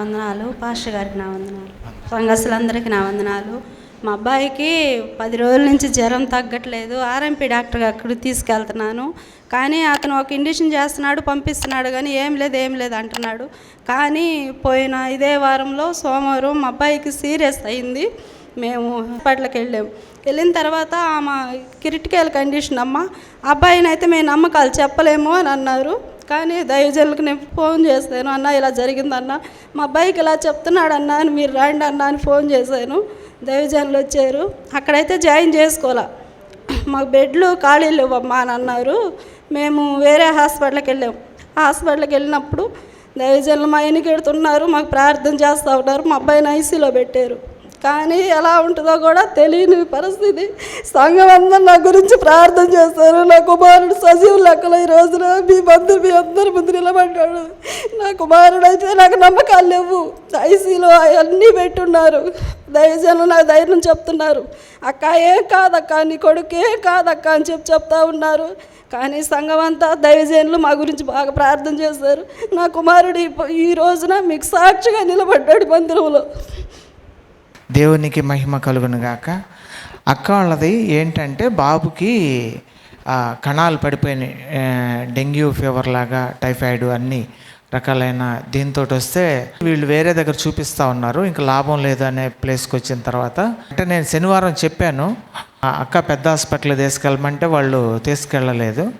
వందనాలు పాస్టర్ గారికి నా వందనాలు సంఘస్థులందరికీ నా వందనాలు. మా అబ్బాయికి పది రోజుల నుంచి జ్వరం తగ్గట్లేదు. ఆర్ఎంపీ డాక్టర్ అక్కడికి తీసుకెళ్తున్నాను. కానీ అతను ఒక ఇండిషన్ చేస్తున్నాడు పంపిస్తున్నాడు కానీ ఏం లేదు ఏం లేదు అంటున్నాడు. కానీ పోయిన ఇదే వారంలో సోమవారం మా అబ్బాయికి సీరియస్ అయింది. మేము హాస్పిటల్కి వెళ్ళాము వెళ్ళిన తర్వాత ఆమె క్రిటికల్ కండిషన్ అమ్మ అబ్బాయిని అయితే మేము నమ్మకాలు చెప్పలేము అని అన్నారు. కానీ దైవజనులకు నేను ఫోన్ చేశాను అన్న ఇలా జరిగిందన్న. మా అబ్బాయికి ఇలా చెప్తున్నాడు అన్న అని మీరు రండి అన్న అని ఫోన్ చేశాను. దైవజనులు వచ్చారు. అక్కడైతే జాయిన్ చేసుకోవాలా? మాకు బెడ్లు ఖాళీలు ఇవ్వమ్మా అని అన్నారు. మేము వేరే హాస్పిటల్కి వెళ్ళాం. హాస్పిటల్కి వెళ్ళినప్పుడు దైవజనులు మా ఎన్నికెడుతున్నారు మాకు ప్రార్థన చేస్తూ ఉన్నారు. మా అబ్బాయిని ఐసీలో పెట్టారు. కానీ ఎలా ఉంటుందో కూడా తెలియని పరిస్థితి. సంఘం అందరూ నా గురించి ప్రార్థన చేస్తారు. నా కుమారుడు సజీవ లెక్కలు ఈ రోజున మీ బంధువు మీ అందరి ముందు నిలబడ్డాడు. నా కుమారుడు అయితే నాకు నమ్మకాలు లేవు. ఐసీలో అవన్నీ పెట్టున్నారు. దయజనులు నాకు ధైర్యం చెప్తున్నారు. అక్క ఏం కాదక్క? నీ కొడుకు ఏం కాదక్క అని చెప్పి చెప్తా ఉన్నారు. కానీ సంఘం అంతా దైవజనులు మా గురించి బాగా ప్రార్థన చేశారు నా కుమారుడు ఈ- ఈ రోజున మీకు సాక్షిగా నిలబడ్డాడు మందిరంలో దేవునికి మహిమ కలుగునుగాక అక్క వాళ్ళది ఏంటంటే బాబుకి కణాలు పడిపోయినాయి డెంగ్యూ ఫీవర్ లాగా టైఫాయిడ్ అన్ని రకాలైన దీంతో వస్తే వీళ్ళు వేరే దగ్గర చూపిస్తూ ఉన్నారు. ఇంకా లాభం లేదు అనే ప్లేస్కి వచ్చిన తర్వాత. అంటే నేను శనివారం చెప్పాను ఆ అక్క పెద్ద హాస్పిటల్ తీసుకెళ్ళమంటే వాళ్ళు తీసుకెళ్ళలేదు.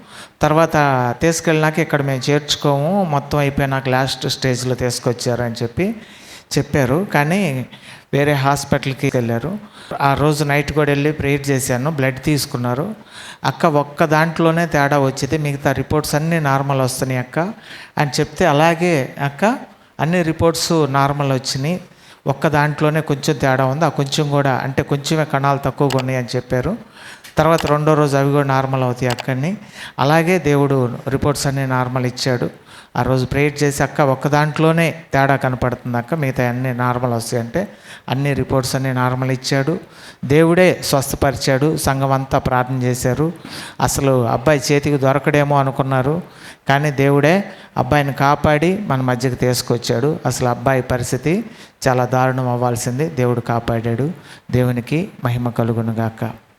తర్వాత తీసుకెళ్ళినాక ఇక్కడ మేము చేర్చుకోము మొత్తం అయిపోయినాక లాస్ట్ స్టేజ్లో తీసుకొచ్చారని చెప్పి చెప్పారు. కానీ వేరే హాస్పిటల్కి వెళ్ళారు. ఆ రోజు నైట్ కూడా వెళ్ళి ప్రేయర్ చేశాను. బ్లడ్ తీసుకున్నారు. అక్క ఒక్క దాంట్లోనే తేడా వచ్చింది. మిగతా రిపోర్ట్స్ అన్నీ నార్మల్ వస్తున్నాయి అక్క అని చెప్తే అలాగే అక్క అన్ని రిపోర్ట్స్ నార్మల్ వచ్చినాయి. ఒక్క దాంట్లోనే కొంచెం తేడా ఉంది. ఆ కొంచెం కూడా అంటే కొంచెమే కణాలు తక్కువగా ఉన్నాయి అని చెప్పారు. తర్వాత రెండో రోజు అవి కూడా నార్మల్ అవుతాయి అక్కడిని. అలాగే దేవుడు రిపోర్ట్స్ అన్నీ నార్మల్ ఇచ్చాడు. ఆ రోజు ప్రేయర్ చేసి అక్క ఒక్క దాంట్లోనే తేడా కనపడుతుంది అక్క మిగతా అన్నీ నార్మల్ వస్తాయి. అంటే అన్ని రిపోర్ట్స్ అన్నీ నార్మల్ ఇచ్చాడు. దేవుడే స్వస్థపరిచాడు. సంఘం అంతా ప్రార్థన చేశారు. అసలు అబ్బాయి చేతికి దొరకడేమో అనుకున్నారు. కానీ దేవుడే అబ్బాయిని కాపాడి మన మధ్యకి తీసుకొచ్చాడు. అసలు అబ్బాయి పరిస్థితి చాలా దారుణం అవ్వాల్సింది. దేవుడు కాపాడాడు. దేవునికి మహిమ కలుగునుగాక.